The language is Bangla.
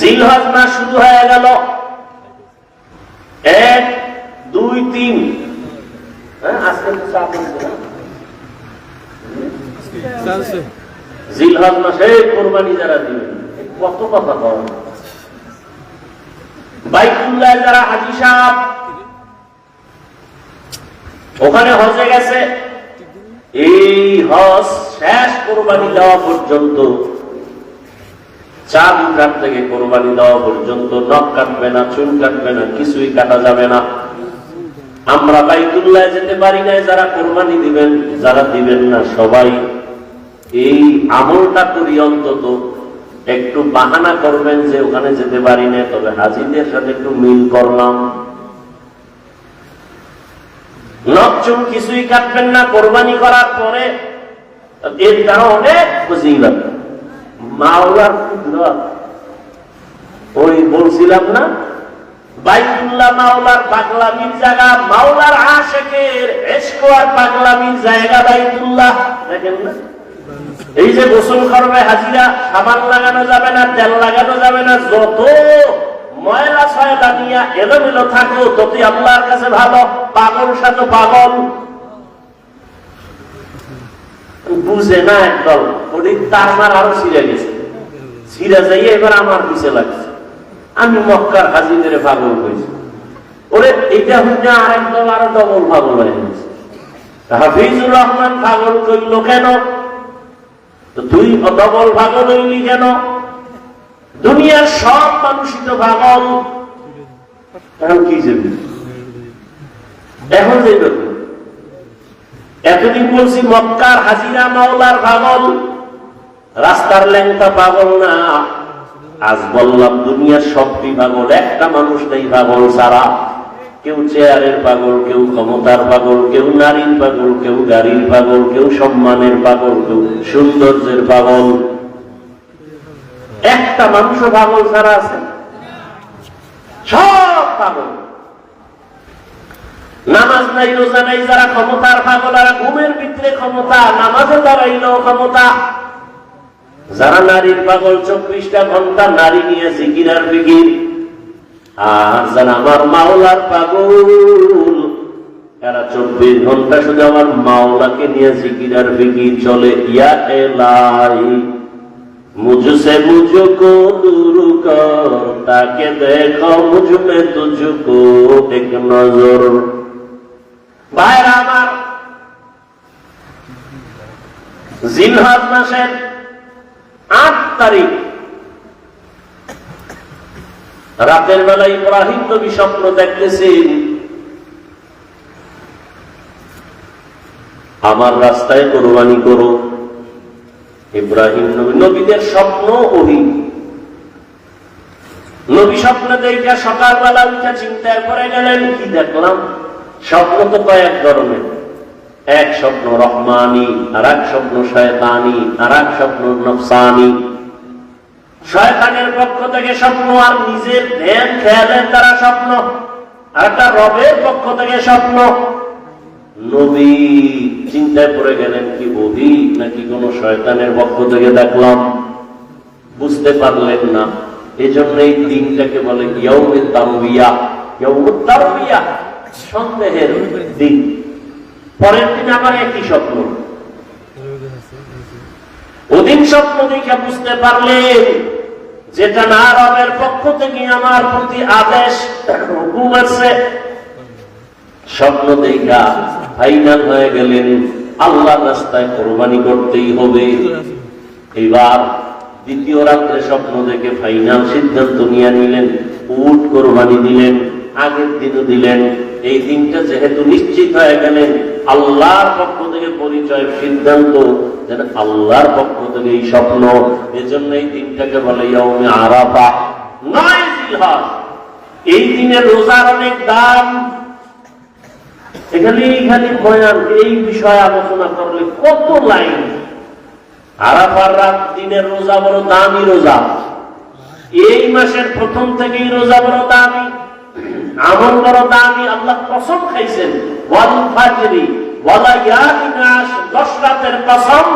জিলহজ মাস শুরু হয়ে গেল। এক দুই তিন। হ্যাঁ, আজকে তো চাপ জিলহজ মাসে কোরবানি যারা দিবেন কত কথা কম। বাইকুল্লাহ যারা হাজি সাহেব ওখানে হজে গেছে। এই হজ শেষ কোরবানি দেওয়া পর্যন্ত চার রাত থেকে কোরবানি দেওয়া পর্যন্ত নখ কাটবে না, চুল কাটবে না, কিছুই কাটা যাবে না। আমরা বাইতুল্লাহ যেতে পারি না যারা কোরবানি দিবেন, যারা দিবেন না সবাই। এই আমলটা করি অন্তত একটু বাহানা করবেন যে ওখানে যেতে পারি না তবে হাজিদের সাথে একটু মিল করলাম। নকচুম কিছুই কাটবেন না, কোরবানি করার পরে এর দ্বারা অনেক ফজিলত। মাওলার কুদরত ওই বলছিলাম না? মাওলার জায়গা মাওলার জায়গা দেখেন না? এই যে গোসল করবে হাজিরা, সাবান লাগানো যাবে না, তেল লাগানো যাবে না, যত ময়লা সয়লা নিয়ে এলোমেলো থাকো ততই আল্লাহর কাছে ভালো। পাগল সাথে পাগল। বুঝে না ওটি তার মার আরও ছিঁড়ে গেছে। ছিঁড়ে যাইয়ে এবার আমার লাগছে। আমি মক্কার হাজিদের পাগল হয়েছি। ওরে এটা আরও ডবল পাগল হয়ে গেছে। হাফিজুর রহমান পাগল করল কেন? পাগল হইলি কেন? দুনিয়ার সব মানুষই তো পাগল। এখন কি যাবি এখন? এতদিন বলছি, মক্কার হাজিরা মাওলার পাগল রাস্তার ল্যাংটা পাগল না। আজ বললাম, দুনিয়ার সবটি পাগল, একটা মানুষ নেই পাগল সারা কেউ চেয়ারের পাগল, কেউ ক্ষমতার পাগল, কেউ নারীর পাগল, কেউ গাড়ির পাগল, কেউ সম্মানের পাগল, কেউ সৌন্দর্যের পাগল। একটা মানুষ পাগল ছাড়া আছে সব পাগল। দাঁড়াইলো জানাই যারা ক্ষমতার পাগলারা ঘুমের ভিতরে ক্ষমতা নামাজে দাঁড়াইলো ক্ষমতা। যারা নারীর পাগল, চব্বিশটা ঘণ্টা নারী নিয়ে জিকির আর বিকির আর যারা আমার মাওলার পাগল, এরা চব্বিশ ঘণ্টা শুধু আমার মাওলাকে নিয়ে জিকির আর বিকির চলে। ইয়া এলাই মুঝসে মুঝকো দূর কর, তাকে দেখো মুঝ মে তুঝকো, এক নজর। ভাইরা আমার জিলহাজ মাসের আট তারিখ, রাতের বেলা ইব্রাহিম নবী স্বপ্ন দেখতেছেন, আমার রাস্তায় কোরবানি করো। ইব্রাহিম নবী, নবীদের স্বপ্ন ওহি। নবী স্বপ্ন দেখে সকালবেলা উঠে চিন্তা করে গেলেন, কি দেখলাম? স্বপ্ন তো কয়েক ধরনের। এক স্বপ্ন রহমানি, আর এক স্বপ্ন শয়তানি, আর এক স্বপ্ন নফসানি। শয়তানের পক্ষ থেকে স্বপ্ন আর নিজের ধ্যান, খেয়ালের দ্বারা স্বপ্ন, আর একটা রবের পক্ষ থেকে স্বপ্ন। নবী চিন্তায় পড়ে গেলেন, কি বহি নাকি কোন শয়তানের পক্ষ থেকে দেখলাম? বুঝতে পারলেন না। এই জন্য এই দিনটাকে বলে ইয়ৌমে তারবিয়া ইয়ৌমে তারবিয়া সন্দেহের দিন। পরের দিন আবার একই স্বপ্ন। ওদিন স্বপ্ন দেখে বুঝতে পারলেন, যেটা না রবের পক্ষ থেকে আমার প্রতি আদেশ, হুকুম আছে। স্বপ্ন দেখা ফাইনাল হয়ে গেলেন। আল্লাহ রাস্তায় কোরবানি করতেই হবে। এবার দ্বিতীয় রাত্রে স্বপ্ন দেখে ফাইনাল সিদ্ধান্ত নিয়ে নিলেন, উট কোরবানি দিলেন, আগের দিনও দিলেন। এই দিনটা যেহেতু নিশ্চিত হয়ে গেলেন, আল্লাহর পক্ষ থেকে পরিচয় সিদ্ধান্ত যেন আল্লাহর পক্ষ থেকে এই স্বপ্ন, এজন্য এই দিনটাকে বলে ইয়ৌমে আরাফা, নয় জিলহজ। এই দিনে রোজার অনেক দাম। এখানে এইখানে বয়ান, এই বিষয়ে আলোচনা করলে কত লাইন? আরাফার রাত দিনের রোজা বড় দামি রোজা। এই মাসের প্রথম থেকেই রোজা বড় দামি। বড় দামি আল্লাহ কসম খাইছেন। ওয়াল ফাজরি ওয়ালা ইয়ালিনাস দশ রাতের কসম।